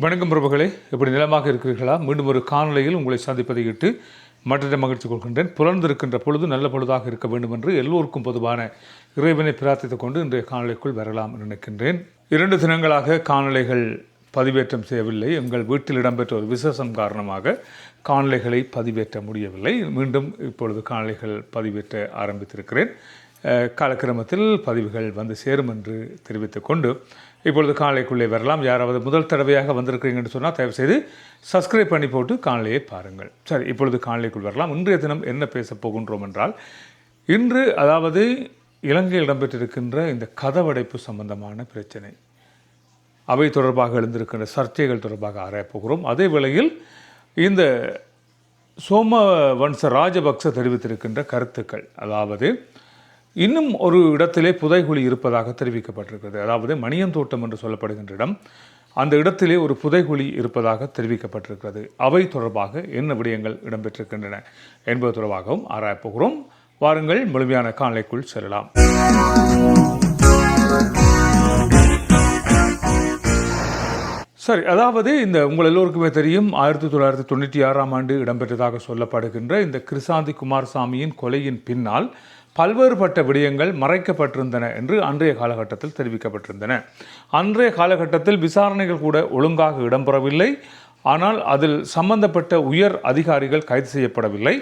வணக்கம் பிரபுகளே. இப்படி நிலமாக இருக்கிறீர்களா? மீண்டும் ஒரு காணொலியில் உங்களை சந்திப்பதை இட்டு மற்ற மகிழ்ச்சி கொள்கின்றேன். புலர்ந்திருக்கின்ற பொழுது நல்ல பொழுதாக இருக்க வேண்டும் என்று எல்லோருக்கும் பொதுவான இறைவனை பிரார்த்தித்துக் கொண்டு இன்றைய காணொலிக்குள் வரலாம் என்று நினைக்கின்றேன். இரண்டு தினங்களாக காணொலிகள் பதிவேற்றம் செய்யவில்லை. எங்கள் வீட்டில் இடம்பெற்ற ஒரு விசேஷம் காரணமாக காணொலிகளை பதிவேற்ற முடியவில்லை. மீண்டும் இப்பொழுது காணொலிகள் பதிவேற்ற ஆரம்பித்திருக்கிறேன். காலக்கிரமத்தில் பதிவுகள் வந்து சேரும் என்று தெரிவித்துக்கொண்டு இப்பொழுது காலைக்குள்ளே வரலாம். யாராவது முதல் தடவையாக வந்திருக்கிறீங்கன்னு சொன்னால் தயவுசெய்து சப்ஸ்கிரைப் பண்ணி போட்டு காணொளியை பாருங்கள். சரி இப்பொழுது காலைக்குள் வரலாம். இன்றைய தினம் என்ன பேச போகின்றோம் என்றால் இன்று அதாவது இலங்கையில் இடம்பெற்றிருக்கின்ற இந்த கதவடைப்பு சம்பந்தமான பிரச்சனை. அவை தொடர்பாக எழுந்திருக்கின்ற சர்ச்சைகள் தொடர்பாக ஆராயப்போகிறோம் அதே வேளையில் இந்த சோம வம்ச ராஜபக்ச தெரிவித்திருக்கின்ற கருத்துக்கள் அதாவது இன்னும் ஒரு இடத்திலே புதைகுழி இருப்பதாக தெரிவிக்கப்பட்டிருக்கிறது. அதாவது மணியந்தோட்டம் என்று சொல்லப்படுகின்ற இடம் அந்த இடத்திலே ஒரு புதைகுழி இருப்பதாக தெரிவிக்கப்பட்டிருக்கிறது. அவை தொடர்பாக என்ன விடயங்கள் இடம்பெற்றிருக்கின்றன என்பது தொடர்பாகவும் ஆராயப்போகிறோம் வாருங்கள் முழுமையான காலைக்குள் செல்லலாம். சரி அதாவது இந்த உங்கள் எல்லோருக்குமே தெரியும் ஆயிரத்தி தொள்ளாயிரத்தி தொண்ணூற்றி ஆறாம் ஆண்டு இடம்பெற்றதாக சொல்லப்படுகின்ற இந்த கிருசாந்தி குமாரசாமியின் கொலையின் பின்னால் பல்வேறுபட்ட விடயங்கள் மறைக்கப்பட்டிருந்தன என்று அன்றைய காலகட்டத்தில் தெரிவிக்கப்பட்டிருந்தன. அன்றைய காலகட்டத்தில் விசாரணைகள் கூட ஒழுங்காக இடம்பெறவில்லை. ஆனால் அதில் சம்பந்தப்பட்ட உயர் அதிகாரிகள் கைது செய்யப்படவில்லை.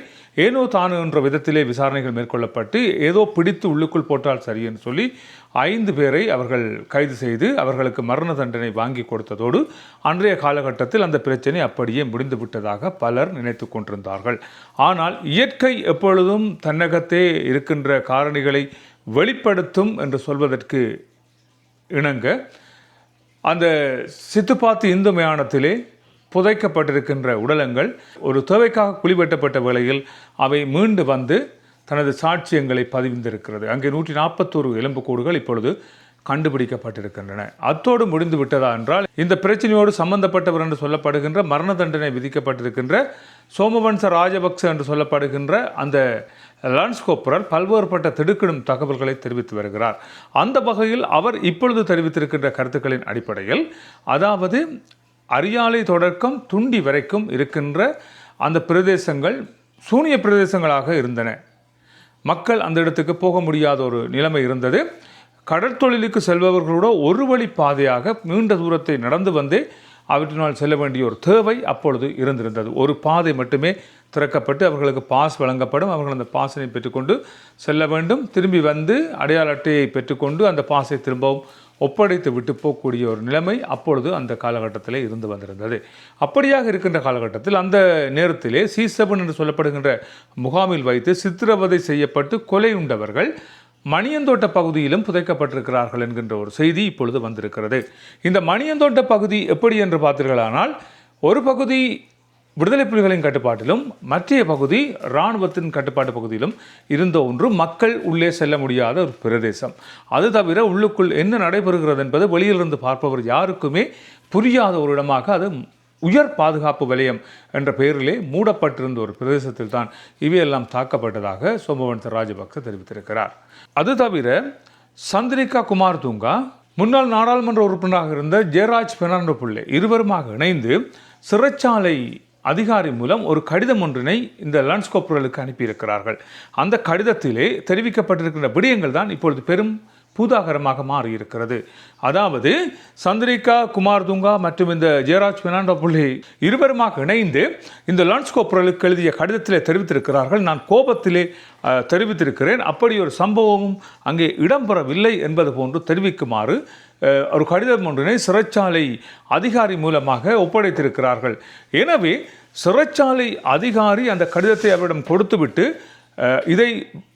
ஏனோ தானோ என்ற விதத்திலே விசாரணைகள் மேற்கொள்ளப்பட்டு ஏதோ பிடித்து உள்ளுக்குள் போட்டால் சரி என்று சொல்லி ஐந்து பேரை அவர்கள் கைது செய்து அவர்களுக்கு மரண தண்டனை வாங்கி கொடுத்ததோடு அன்றைய காலகட்டத்தில் அந்த பிரச்சனை அப்படியே முடிந்து விட்டதாக பலர் நினைத்து கொண்டிருந்தார்கள். ஆனால் இயற்கை எப்பொழுதும் தன்னகத்தே இருக்கின்ற காரணிகளை வெளிப்படுத்தும் என்று சொல்வதற்கு இணங்க அந்த சித்துப்பாத்து இந்து மயானத்திலே புதைக்கப்பட்டிருக்கின்ற உடலங்கள் ஒரு தேவைக்காக குழிவெட்டப்பட்ட வேளையில் அவை மீண்டு வந்து தனது சாட்சியங்களை பதிவிந்திருக்கிறது அங்கே நூற்றி நாற்பத்தோரு எலும்புக்கூடுகள் இப்பொழுது கண்டுபிடிக்கப்பட்டிருக்கின்றன. அத்தோடு முடிந்து விட்டதா என்றால் இந்த பிரச்சனையோடு சம்பந்தப்பட்டவர் என்று சொல்லப்படுகின்ற மரண தண்டனை விதிக்கப்பட்டிருக்கின்ற சோமவன்ச ராஜபக்ச என்று சொல்லப்படுகின்ற அந்த லான்ஸ் கோப்ரர் பல்வேறுபட்ட திடுக்கிடும் தகவல்களை தெரிவித்து வருகிறார். அந்த வகையில் அவர் இப்பொழுது தெரிவித்திருக்கின்ற கருத்துக்களின் அடிப்படையில் அதாவது அரியாலை தொடக்கம் துண்டி வரைக்கும் இருக்கின்ற அந்த பிரதேசங்கள் சூனிய பிரதேசங்களாக இருந்தன. மக்கள் அந்த இடத்துக்கு போக முடியாத ஒரு நிலைமை இருந்தது. கடற்தொழிலுக்கு செல்பவர்களோட ஒரு வழி பாதையாக நீண்ட தூரத்தை நடந்து வந்தே அவற்றினால் செல்ல வேண்டிய ஒரு தேவை அப்பொழுது இருந்திருந்தது. ஒரு பாதை மட்டுமே திறக்கப்பட்டு அவர்களுக்கு பாஸ் வழங்கப்படும். அவர்கள் அந்த பாஸினை பெற்றுக்கொண்டு செல்ல வேண்டும். திரும்பி வந்து அடையாள அட்டையை பெற்றுக்கொண்டு அந்த பாஸை திரும்பவும் ஒப்படைத்து விட்டு போகக்கூடிய ஒரு நிலைமை அப்பொழுது அந்த காலகட்டத்தில் இருந்து வந்திருந்தது. அப்படியாக இருக்கின்ற காலகட்டத்தில் அந்த நேரத்திலே சி செவன் என்று சொல்லப்படுகின்ற முகாமில் வைத்து சித்திரவதை செய்யப்பட்டு கொலை உண்டவர்கள் மணியந்தோட்ட பகுதியிலும் புதைக்கப்பட்டிருக்கிறார்கள் என்கின்ற ஒரு செய்தி இப்பொழுது வந்திருக்கிறது. இந்த மணியந்தோட்ட பகுதி எப்படி என்று பார்த்தீர்களானால் ஒரு பகுதி விடுதலை புலிகளின் கட்டுப்பாட்டிலும் மத்திய பகுதி இராணுவத்தின் கட்டுப்பாட்டு பகுதியிலும் இருந்த ஒன்று மக்கள் உள்ளே செல்ல முடியாத ஒரு பிரதேசம். அது தவிர உள்ளுக்குள் என்ன நடைபெறுகிறது என்பது வெளியிலிருந்து பார்ப்பவர் யாருக்குமே புரியாத ஒரு இடமாக அது உயர் பாதுகாப்பு வலயம் என்ற பெயரிலே மூடப்பட்டிருந்த ஒரு பிரதேசத்தில் தான் இவையெல்லாம் தாக்கப்பட்டதாக சோமவன்ச ராஜபக்ச தெரிவித்திருக்கிறார். அது தவிர சந்திரிகா குமார் தூங்கா முன்னாள் நாடாளுமன்ற உறுப்பினராக இருந்த ஜெயராஜ் பெர்னாண்டோ பிள்ளை இருவருமாக இணைந்து சிறைச்சாலை அதிகாரி மூலம் ஒரு கடிதம் ஒன்றினை இந்த லான்ஸ்கோப்புகளுக்கு அனுப்பியிருக்கிறார்கள். அந்த கடிதத்திலே தெரிவிக்கப்பட்டிருக்கின்ற விடயங்கள் தான் இப்பொழுது பெரும் பூதாகரமாக மாறியிருக்கிறது. அதாவது சந்திரிகா குமார் துங்கா மற்றும் இந்த ஜெயராஜ் பினாண்டபுள்ளி இருவருமாக இணைந்து இந்த லான்ஸ்கோப்புகளுக்கு எழுதிய கடிதத்திலே தெரிவித்திருக்கிறார்கள். நான் கோபத்திலே தெரிவித்திருக்கிறேன். அப்படி ஒரு சம்பவமும் அங்கே இடம்பெறவில்லை என்பது போன்று தெரிவிக்குமாறு ஒரு கடிதம் ஒன்றினை சிறைச்சாலை அதிகாரி மூலமாக ஒப்படைத்திருக்கிறார்கள். எனவே சிறைச்சாலை அதிகாரி அந்த கடிதத்தை அவரிடம் கொடுத்துவிட்டு இதை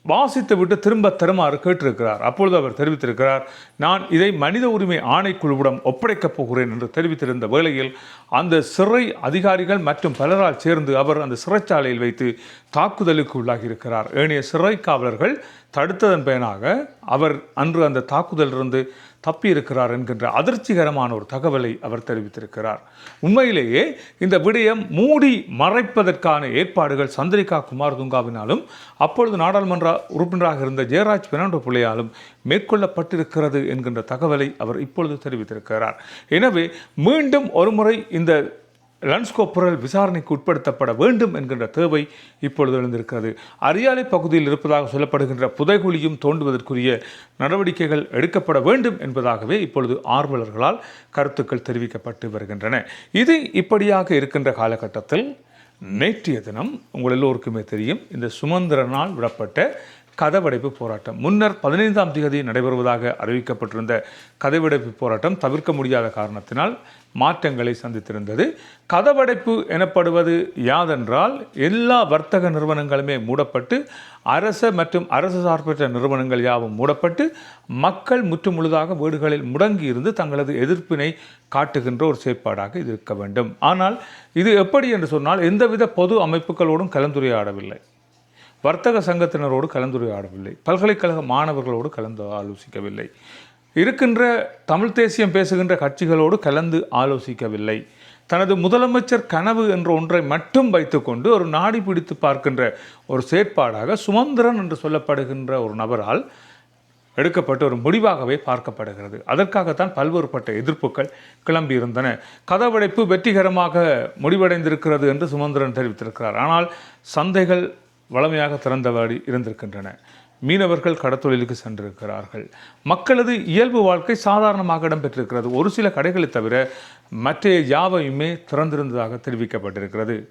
வாசித்துவிட்டு திரும்ப தருமாறு கேட்டிருக்கிறார். அப்பொழுது அவர் தெரிவித்திருக்கிறார் நான் இதை மனித உரிமை ஆணைக்குழுவிடம் ஒப்படைக்கப் போகிறேன் என்று தெரிவித்திருந்த வேளையில் அந்த சிறை அதிகாரிகள் மற்றும் பலரால் சேர்ந்து அவர் அந்த சிறைச்சாலையில் வைத்து தாக்குதலுக்கு உள்ளாகியிருக்கிறார் ஏனைய சிறை காவலர்கள் தடுத்ததன் பயனாக அவர் அன்று அந்த தாக்குதலிலிருந்து தப்பியிருக்கிறார் என்கின்ற அதிர்ச்சிகரமான ஒரு தகவலை அவர் தெரிவித்திருக்கிறார். உண்மையிலேயே இந்த விடயம் மூடி மறைப்பதற்கான ஏற்பாடுகள் சந்திரிகா குமார் துங்காவினாலும் அப்பொழுது நாடாளுமன்ற உறுப்பினராக இருந்த ஜெயராஜ் பெர்னாண்டோ பிள்ளையாலும் மேற்கொள்ளப்பட்டிருக்கிறது என்கின்ற தகவலை அவர் இப்பொழுது தெரிவித்திருக்கிறார். எனவே மீண்டும் ஒருமுறை இந்த லன்ஸ்கோ புரல் விசாரணைக்கு உட்படுத்தப்பட வேண்டும் என்கின்ற தேவை இப்பொழுது எழுந்திருக்கிறது. அரியாலை பகுதியில் இருப்பதாக சொல்லப்படுகின்ற புதைகுழியும் தோண்டுவதற்குரிய நடவடிக்கைகள் எடுக்கப்பட வேண்டும் என்பதாகவே இப்பொழுது ஆர்வலர்களால் கருத்துக்கள் தெரிவிக்கப்பட்டு வருகின்றன. இது இப்படியாக இருக்கின்ற காலகட்டத்தில் நேற்றைய தினம் உங்கள் எல்லோருக்குமே தெரியும் இந்த சுமந்திரனால் விடப்பட்ட கதவடைப்பு போராட்டம். முன்னர் பதினைந்தாம் தேதி நடைபெறுவதாக அறிவிக்கப்பட்டிருந்த கதவடைப்பு போராட்டம் தவிர்க்க முடியாத காரணத்தினால் மாற்றங்களை சந்தித்திருந்தது. கதவடைப்பு எனப்படுவது யாதென்றால் எல்லா வர்த்தக நிறுவனங்களுமே மூடப்பட்டு அரச மற்றும் அரசு சார்பற்ற நிறுவனங்கள் யாவும் மூடப்பட்டு மக்கள் முற்றுமுழுதாக வீடுகளில் முடங்கி இருந்து தங்களது எதிர்ப்பினை காட்டுகின்ற ஒரு செயற்பாடாக இது இருக்க வேண்டும். ஆனால் இது எப்படி என்று சொன்னால் எந்தவித பொது அமைப்புகளோடும் கலந்துரையாடவில்லை. வர்த்தக சங்கத்தினரோடு கலந்துரையாடவில்லை. பல்கலைக்கழக மாணவர்களோடு கலந்து ஆலோசிக்கவில்லை. இருக்கின்ற தமிழ் தேசியம் பேசுகின்ற கட்சிகளோடு கலந்து ஆலோசிக்கவில்லை. தனது முதலமைச்சர் கனவு என்ற ஒன்றை மட்டும் வைத்துக்கொண்டு ஒரு நாடி பிடித்து பார்க்கின்ற ஒரு செயற்பாடாக சுமந்திரன் என்று சொல்லப்படுகின்ற ஒரு நபரால் எடுக்கப்பட்ட ஒரு முடிவாகவே பார்க்கப்படுகிறது. அதற்காகத்தான் பல்வேறுபட்ட எதிர்ப்புகள் கிளம்பியிருந்தன. கதவடைப்பு வெற்றிகரமாக முடிவடைந்திருக்கிறது என்று சுமந்திரன் தெரிவித்திருக்கிறார். ஆனால் சந்தைகள் வளமையாக திறந்தவாடி இருந்திருக்கின்றன. மீனவர்கள் கடத்தொழிலுக்கு சென்றிருக்கிறார்கள். மக்களது இயல்பு வாழ்க்கை சாதாரணமாக இடம்பெற்றிருக்கிறது. ஒரு சில கடைகளை தவிர மற்ற யாவையுமே திறந்திருந்ததாக தெரிவிக்கப்பட்டிருக்கிறது.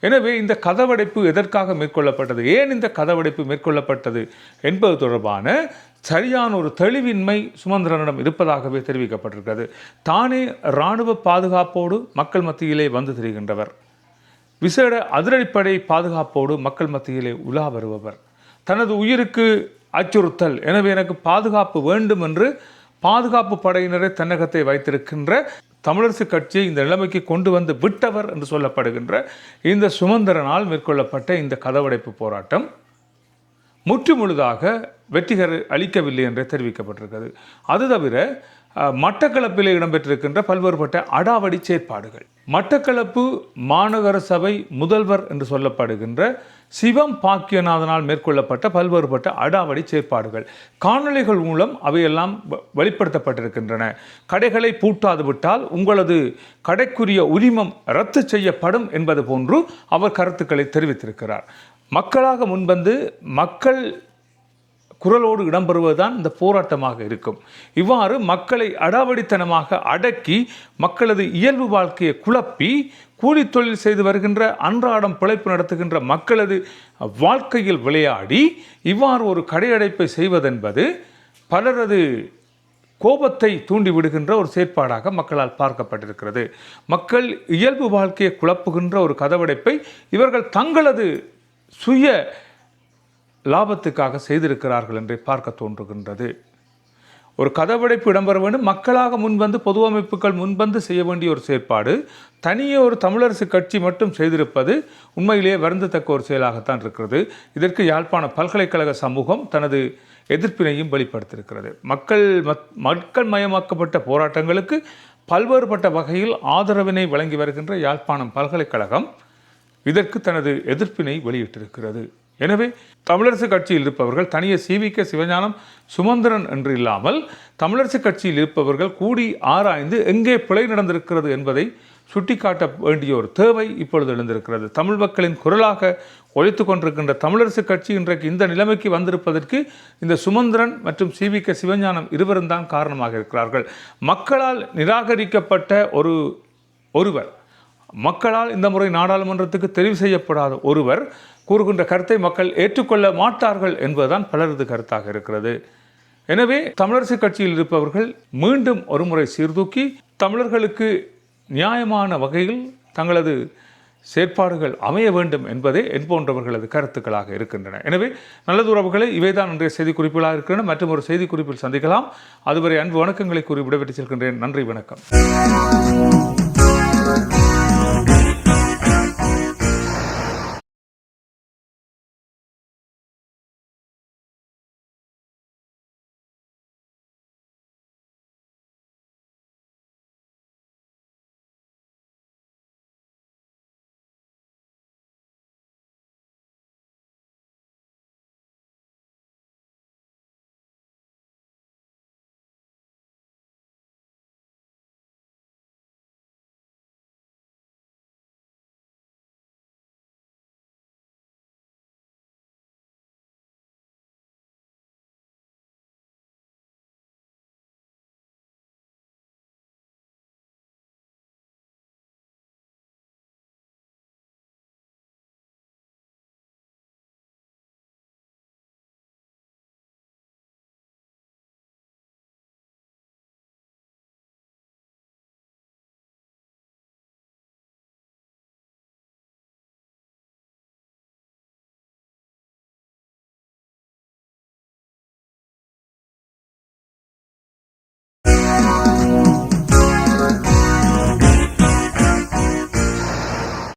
எனவே இந்த கதவடைப்பு எதற்காக மேற்கொள்ளப்பட்டது? ஏன் இந்த கதவடைப்பு மேற்கொள்ளப்பட்டது என்பது தொடர்பான சரியான ஒரு தெளிவின்மை சுமந்திரனிடம் இருப்பதாகவே தெரிவிக்கப்பட்டிருக்கிறது. தானே இராணுவ பாதுகாப்போடு மக்கள் மத்தியிலே வந்து திரிகின்றவர். விசேட அதிரடிப்படை பாதுகாப்போடு மக்கள் மத்தியிலே உலா வருபவர். தனது உயிருக்கு அச்சுறுத்தல். எனவே எனக்கு பாதுகாப்பு வேண்டும் என்று பாதுகாப்பு படையினரை தன்னகத்தை வைத்திருக்கின்ற தமிழரசு கட்சியை இந்த நிலைமைக்கு கொண்டு வந்து விட்டவர் என்று சொல்லப்படுகின்ற இந்த சுமந்திரனால் மேற்கொள்ளப்பட்ட இந்த கதவடைப்பு போராட்டம் முற்றுமுழுதாக வெற்றிகர அளிக்கவில்லை என்றே தெரிவிக்கப்பட்டிருக்கிறது. அது தவிர மட்டக்களப்பில் இடம்பெற்றிருக்கின்ற பல்வேறுபட்ட அடாவடி செயற்பாடுகள். மட்டக்களப்பு மாநகர சபை முதல்வர் என்று சொல்லப்படுகின்ற சிவம் பாக்கியநாதனால் மேற்கொள்ளப்பட்ட பல்வேறுபட்ட அடாவடி செயற்பாடுகள். காணொலிகள் மூலம் அவையெல்லாம் வ- வெளிப்படுத்தப்பட்டிருக்கின்றன. கடைகளை பூட்டாது விட்டால் உங்களது கடைக்குரிய உரிமம் ரத்து செய்யப்படும் என்பது போன்று அவர் கருத்துக்களை தெரிவித்திருக்கிறார். மக்களாக முன்வந்து மக்கள் குரலோடு இடம்பெறுவதுதான் இந்த போராட்டமாக இருக்கும். இவ்வாறு மக்களை அடாவடித்தனமாக அடக்கி மக்களது இயல்பு வாழ்க்கையை குழப்பி கூலி தொழில் செய்து வருகின்ற அன்றாடம் பிழைப்பு நடத்துகின்ற மக்களது வாழ்க்கையில் விளையாடி இவ்வாறு ஒரு கடையடைப்பை செய்வதென்பது பலரது கோபத்தை தூண்டி விடுகின்ற ஒரு செயற்பாடாக மக்களால் பார்க்கப்பட்டிருக்கிறது. மக்கள் இயல்பு வாழ்க்கையை குழப்புகின்ற ஒரு கதவடைப்பை இவர்கள் தங்களது சுய லாபத்துக்காக செய்திருக்கிறார்கள் என்றே பார்க்க தோன்றுகின்றது. ஒரு கதவடைப்பு இடம்பெற வேண்டும். மக்களாக முன்வந்து பொது அமைப்புகள் முன்வந்து செய்ய வேண்டிய ஒரு செயற்பாடு. தனியே ஒரு தமிழரசு கட்சி மட்டும் செய்திருப்பது உண்மையிலேயே வருந்தத்தக்க ஒரு செயலாகத்தான் இருக்கிறது. இதற்கு யாழ்ப்பாண பல்கலைக்கழக சமூகம் தனது எதிர்ப்பினையும் வெளிப்படுத்தியிருக்கிறது. மக்கள் மக்கள் மயமாக்கப்பட்ட போராட்டங்களுக்கு பல்வேறுபட்ட வகையில் ஆதரவினை வழங்கி வருகின்ற யாழ்ப்பாணம் பல்கலைக்கழகம் இதற்கு தனது எதிர்ப்பினை வெளியிட்டிருக்கிறது. எனவே தமிழரசு கட்சியில் இருப்பவர்கள் தனியே சிவிக சிவஞானம் சுமந்திரன் என்று இல்லாமல் தமிழரசு கட்சியில் இருப்பவர்கள் கூடி ஆராய்ந்து எங்கே பிழை நடந்திருக்கிறது என்பதை சுட்டிக்காட்ட வேண்டிய ஒரு தேவை இப்பொழுது எழுந்திருக்கிறது. தமிழ் மக்களின் குரலாக ஒழித்து கொண்டிருக்கின்ற தமிழரசு கட்சி இன்றைக்கு இந்த நிலைமைக்கு வந்திருப்பதற்கு இந்த சுமந்திரன் மற்றும் சிவிக சிவஞானம் இருவரும் தான் காரணமாக இருக்கிறார்கள். மக்களால் நிராகரிக்கப்பட்ட ஒரு ஒருவர் மக்களால் இந்த முறை நாடாளுமன்றத்துக்கு தெரிவு செய்யப்படாத ஒருவர் கூறுகின்ற கருத்தை மக்கள் ஏற்றுக்கொள்ள மாட்டார்கள் என்பதுதான் பலரது கருத்தாக இருக்கிறது. எனவே தமிழரசு கட்சியில் இருப்பவர்கள் மீண்டும் ஒருமுறை சீர்தூக்கி தமிழர்களுக்கு நியாயமான வகையில் தங்களது செயற்பாடுகள் அமைய வேண்டும் என்பதே என் போன்றவர்களது கருத்துக்களாக இருக்கின்றன. எனவே நல்லது உறவுகளை இவைதான் இன்றைய செய்தி குறிப்புகளாக இருக்கின்றன. மற்றும் ஒரு செய்தி குறிப்பில் சந்திக்கலாம். அதுவரை அன்பு வணக்கங்களை கூறி விடைபெற்று செல்கின்றேன். நன்றி வணக்கம்.